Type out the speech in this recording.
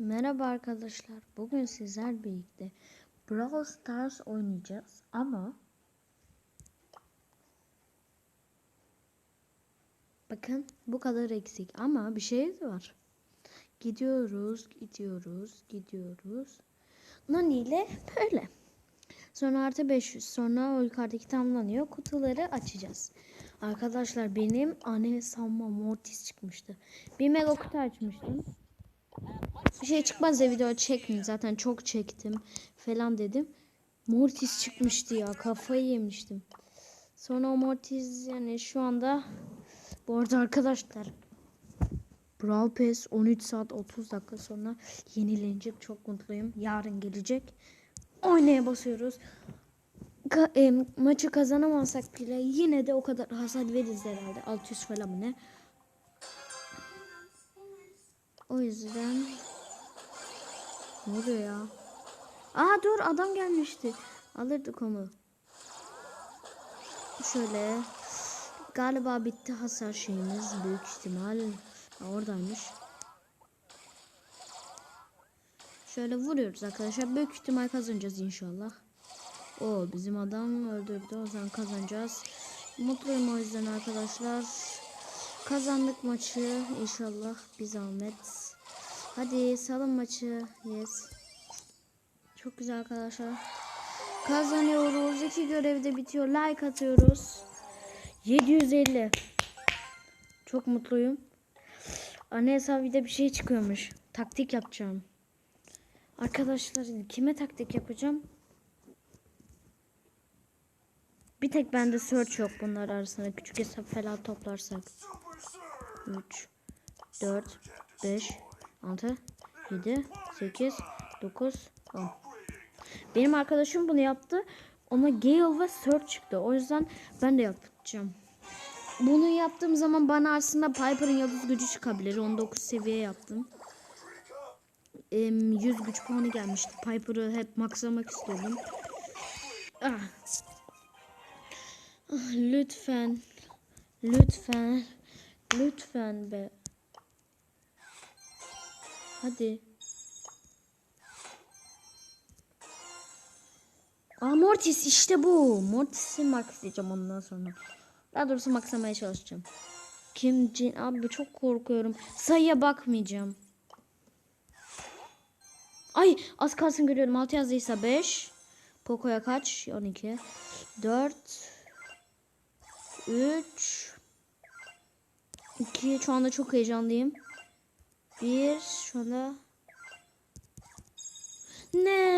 Merhaba arkadaşlar. Bugün sizler birlikte Brawl Stars oynayacağız ama bakın bu kadar eksik ama bir şey var. Gidiyoruz, gidiyoruz, gidiyoruz. Nani ile böyle. Sonra artı 500. Sonra o yukarıdaki tamamlanıyor. Kutuları açacağız. Arkadaşlar benim anne sanma mortis çıkmıştı. Bir mega kutu açmıştım. Bir şey çıkmaz ya video çekmeyin zaten çok çektim falan dedim. Mortis çıkmıştı ya kafayı yemiştim. Sonra o Mortis yani şu anda bu arada arkadaşlar Brawl Pass 13 saat 30 dakika sonra yenilenecek çok mutluyum. Yarın gelecek. Oynaya basıyoruz. Ka- e, maçı kazanamazsak bile yine de o kadar hasar veririz herhalde. 600 falan mı ne? O yüzden ne oluyor ya? Aa dur adam gelmişti. Alırdık onu. Şöyle galiba bitti hasar şeyimiz büyük ihtimal. Ha, oradaymış. Şöyle vuruyoruz arkadaşlar. Büyük ihtimal kazanacağız inşallah. O bizim adam öldürdü. O zaman kazanacağız. Mutluyum o yüzden arkadaşlar. Kazandık maçı. İnşallah bir zahmet. Hadi salın maçı. Yes. Çok güzel arkadaşlar. Kazanıyoruz. İki görevde bitiyor. Like atıyoruz. 750. Çok mutluyum. Anne hesabı bir de bir şey çıkıyormuş. Taktik yapacağım. Arkadaşlar kime taktik yapacağım? Bir tek bende search yok bunlar arasında. Küçük hesap falan toplarsak. 3, 4, 5, 6, 7, 8, 9, 10. Benim arkadaşım bunu yaptı. Ona Gale ve Search çıktı. O yüzden ben de yapacağım. Bunu yaptığım zaman bana aslında Piper'ın yıldız gücü çıkabilir. 19 seviye yaptım. Em, 100 güç puanı gelmişti. Piper'ı hep maxlamak istiyordum. Ah. Ah, lütfen. Lütfen. Lütfen be. Hadi. Aa Mortis işte bu. Mortis'i maxlayacağım ondan sonra. Daha doğrusu maxlamaya çalışacağım. Kim cin abi çok korkuyorum. Sayıya bakmayacağım. Ay az kalsın görüyorum. 6 yazdıysa 5. Poco'ya kaç? 12. 4 3 2 Şu anda çok heyecanlıyım. 1 Şu anda Ne?